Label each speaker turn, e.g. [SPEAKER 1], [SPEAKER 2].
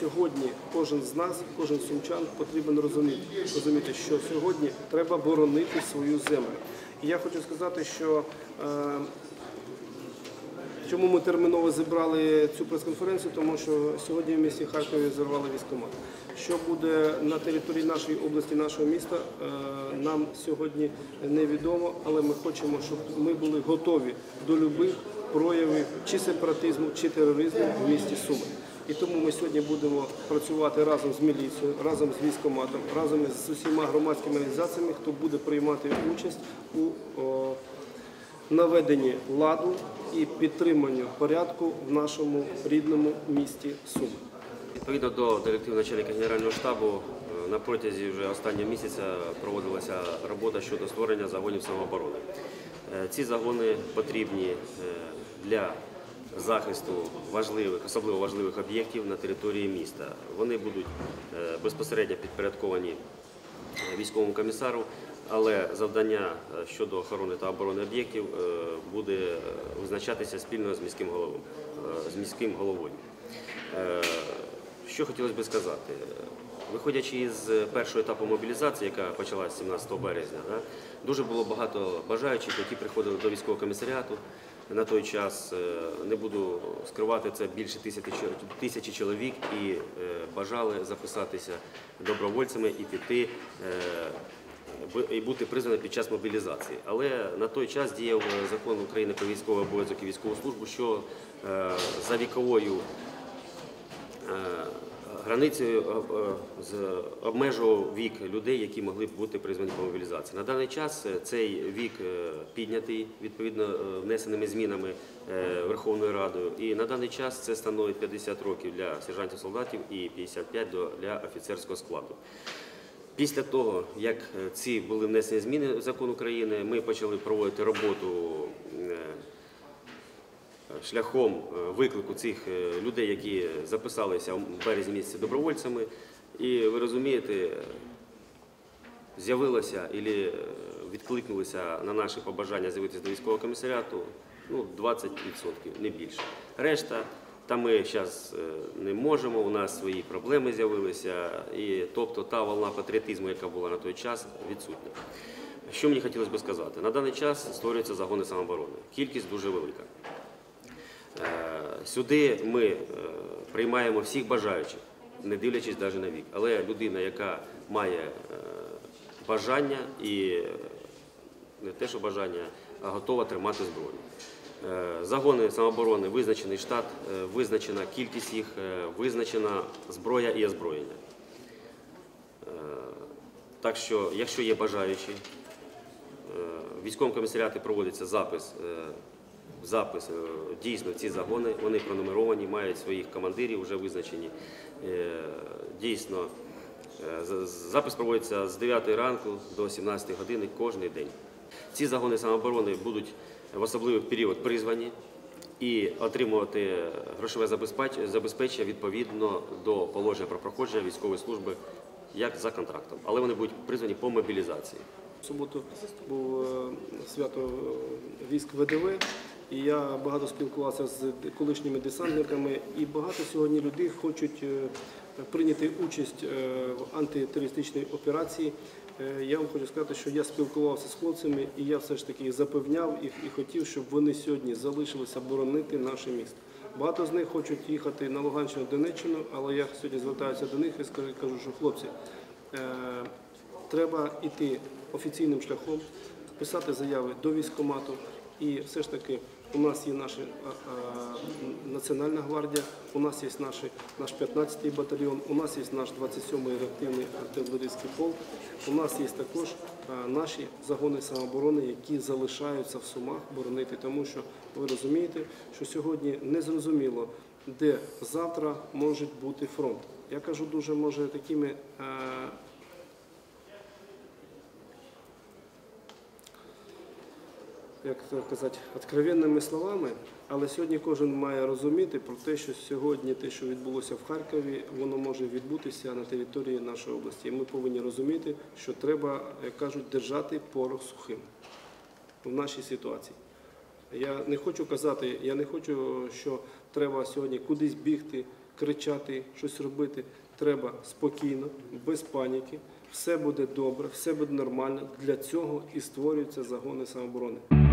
[SPEAKER 1] Сьогодні кожен з нас, кожен сумчан потрібен розуміти, розуміти, що сьогодні треба боронити свою землю. І я хочу сказати, що е, чому ми терміново зібрали цю прес-конференцію, тому що сьогодні в місті Харкові зірвали військкомат. Що буде на території нашої області, нашого міста, е, нам сьогодні невідомо, але ми хочемо, щоб ми були готові до любих проявів чи сепаратизму, чи тероризму в місті Суми. І тому ми сьогодні будемо працювати разом з міліцією, разом з військкоматом, разом з усіма громадськими організаціями, хто буде приймати участь у наведенні ладу і підтриманню порядку в нашому рідному місті Суми.
[SPEAKER 2] Відповідно до директив начальника Генерального штабу, е, на протязі вже останнього місяця проводилася робота щодо створення загонів самооборони. Е, Ці загони потрібні е, для захисту важливих, особливо важливих об'єктів на території міста. Вони будуть е, безпосередньо підпорядковані військовому комісару, але завдання щодо охорони та оборони об'єктів буде визначатися спільно з міським головою. З міським головою. Що хотілося б сказати? Виходячи із першого етапу мобілізації, яка почалася 17 березня, дуже було багато бажаючих, які приходили до військового комісаріату. На той час е, не буду скривати це більше тисячі, чоловік і е, бажали записатися добровольцями і піти е, і бути призваним під час мобілізації. Але на той час діяв е, закон України про військовий обов'язок і військову службу, що е, за віковою е, границею е, е, обмежував вік людей, які могли б бути призвані по мобілізації. На даний час е, цей вік піднятий відповідно внесеними змінами Верховною Радою. І на даний час це становить 50 років для сержантів солдатів і 55 для офіцерського складу. Після того, як ці були внесені зміни в закон України, ми почали проводити роботу шляхом е, виклику цих е, людей, які записалися в березні місяці добровольцями. І ви розумієте, е, з'явилося і відкликнулися на наші побажання з'явитися до військового комісаріату ну, 20%, не більше. Решта, та ми зараз не можемо, у нас свої проблеми з'явилися, і тобто та волна патріотизму, яка була на той час, відсутня. Що мені хотілося б сказати? На даний час створюються загони самооборони. Кількість дуже велика. Е, Сюди ми е, приймаємо всіх бажаючих, не дивлячись навіть на вік. Але людина, яка має е, бажання і не те, що бажання, а готова тримати зброю. Загони самооборони, визначений штат, визначена кількість їх, визначена зброя і озброєння. Так що, якщо є бажаючі, військовому комісаріаті проводиться запис. Запис е, дійсно ці загони, вони пронумеровані, мають своїх командирів вже визначені. Е, Дійсно, е, запис проводиться з 9 ранку до 17 години кожен день. Ці загони самооборони будуть в особливий період призвані і отримувати грошове забезпечення відповідно до положення про проходження військової служби як за контрактом. Але вони будуть призвані по мобілізації.
[SPEAKER 1] В суботу був е, свято е, військ ВДВ, і я багато спілкувався з колишніми десантниками, і багато сьогодні людей хочуть е, прийняти участь в антитерористичній операції. Я вам хочу сказати, що я спілкувався з хлопцями, і я все ж таки запевняв їх і хотів, щоб вони сьогодні залишилися боронити наше місто. Багато з них хочуть їхати на Луганщину, Донеччину, але я сьогодні звертаюся до них і кажу, що хлопці. Треба йти офіційним шляхом, писати заяви до військкомату. І все ж таки у нас є наша Національна гвардія, у нас є наш 15-й батальйон, у нас є наш 27-й реактивний артилерійський полк, у нас є також наші загони самооборони, які залишаються в Сумах боронити, тому що ви розумієте, що сьогодні незрозуміло, де завтра може бути фронт. Я кажу дуже може такими. Як це казати, откровенними словами, але сьогодні кожен має розуміти про те, що сьогодні те, що відбулося в Харкові, воно може відбутися на території нашої області. І ми повинні розуміти, що треба, як кажуть, держати порох сухим в нашій ситуації. Я не хочу казати, я не хочу, що треба сьогодні кудись бігти, кричати, щось робити. Треба спокійно, без паніки. Все буде добре, все буде нормально. Для цього і створюються загони самооборони.